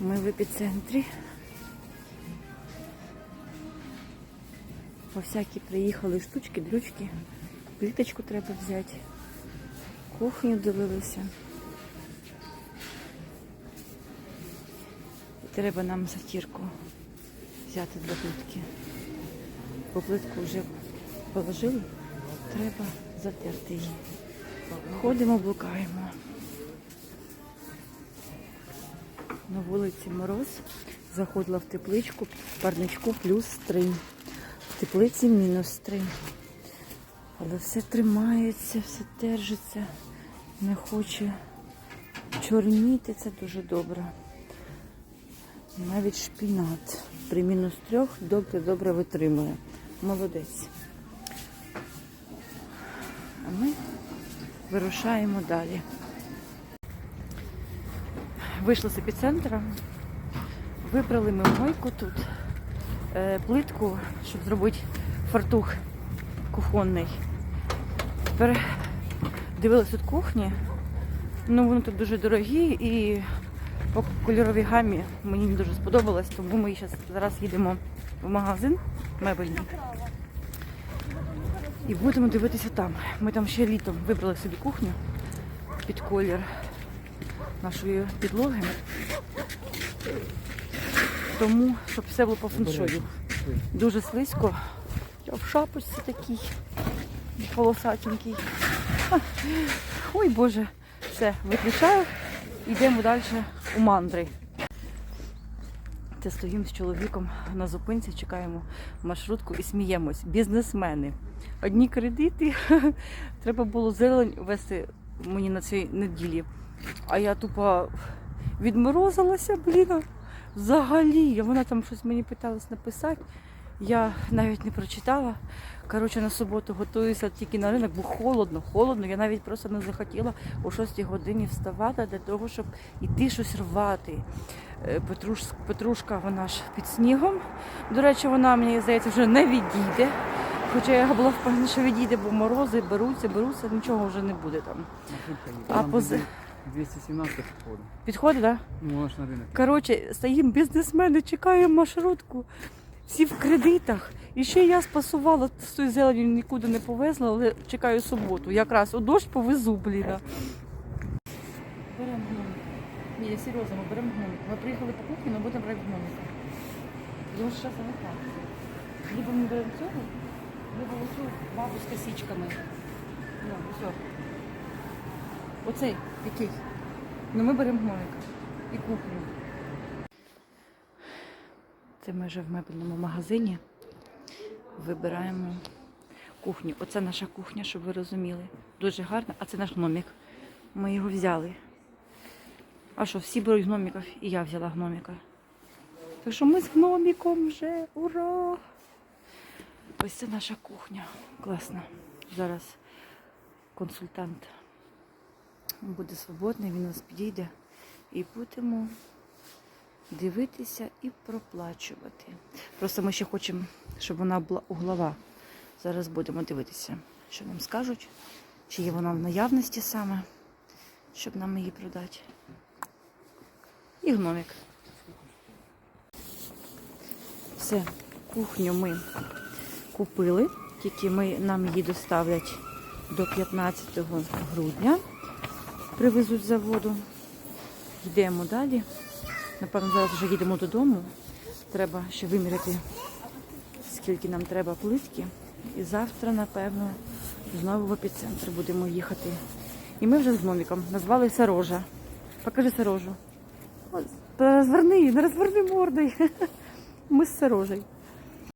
Ми в епіцентрі. По всякі приїхали штучки, дрючки. Пліточку треба взяти. Кухню дивилися. І треба нам затірку взяти для плитки. Бо плитку вже положили, треба затерти її. Ходимо, блукаємо. На вулиці мороз. Заходила в тепличку, в парничку плюс 3. В теплиці мінус 3. Але все тримається, все держиться, не хоче чорніти, це дуже добре. Навіть шпінат при мінус трьох добре-добре витримує. Молодець. А ми вирушаємо далі. Вийшли з епіцентра, вибрали ми мойку тут, е, плитку, щоб зробити фартух кухонний. Тепер дивилась тут кухні. Ну, вони тут дуже дорогі і по кольоровій гамі мені не дуже сподобалось, тому ми зараз їдемо в магазин мебельний. І будемо дивитися там. Ми там ще літом вибрали собі кухню під колір нашої підлоги. Тому, щоб все було по феншою. Дуже слизько. Я в шапочці такій полосатенький. Ой Боже, все, виключаю. Йдемо далі у мандри. Це стоїмо з чоловіком на зупинці, чекаємо маршрутку і сміємось. Бізнесмени. Одні кредити. Треба було зелень вести мені на цій неділі. А я тупо відморозилася, блін. Взагалі. Вона там щось мені питалась написати. Я навіть не прочитала. Коротше, на суботу готуюся тільки на ринок, бо холодно, холодно. Я навіть просто не захотіла о 6 годині вставати для того, щоб іти щось рвати. Е, Петруш, Петрушка, вона ж під снігом. До речі, вона, мені здається, вже не відійде. Хоча я була впевнена, що відійде, бо морози беруться, беруться, нічого вже не буде там. А А пози- 217 походу. Підходить, так? Да? На ринок. Коротше, стоїмо бізнесмени, чекаємо маршрутку. Всі в кредитах. І ще я спасувала з тої зелені нікуди не повезла, але чекаю суботу. Якраз у дощ повезу, блін. Беремо гномик. Ні, я серйозно, ми беремо гномик. Ми приїхали по кухні, ми будемо брати гномика. Тому що зараз так. Либо ми беремо цього, либо оцю бабу з косичками. Ну, все. Оцей, який? Ну ми беремо гномика і кухню. Це ми вже в мебельному магазині. Вибираємо кухню. Оце наша кухня, щоб ви розуміли. Дуже гарна, а це наш гномик. Ми його взяли. А що, всі беруть гномиків, і я взяла гномика. Так що ми з гномиком вже. Ура! Ось це наша кухня. Класно. Зараз консультант буде свободний, він нас підійде і будемо дивитися і проплачувати. Просто ми ще хочемо, щоб вона була углова. Зараз будемо дивитися, що нам скажуть, чи є вона в наявності саме, щоб нам її продати. І гномик. Все, кухню ми купили, тільки ми, нам її доставлять до 15 грудня. Привезуть з заводу. Йдемо далі. Напевно, зараз вже їдемо додому. Треба ще виміряти, скільки нам треба плитки. І завтра, напевно, знову в епіцентр будемо їхати. І ми вже з гномиком назвали Сарожа. Покажи Сарожу. От, Розверни, не розверни мордою. Ми з Сарожею.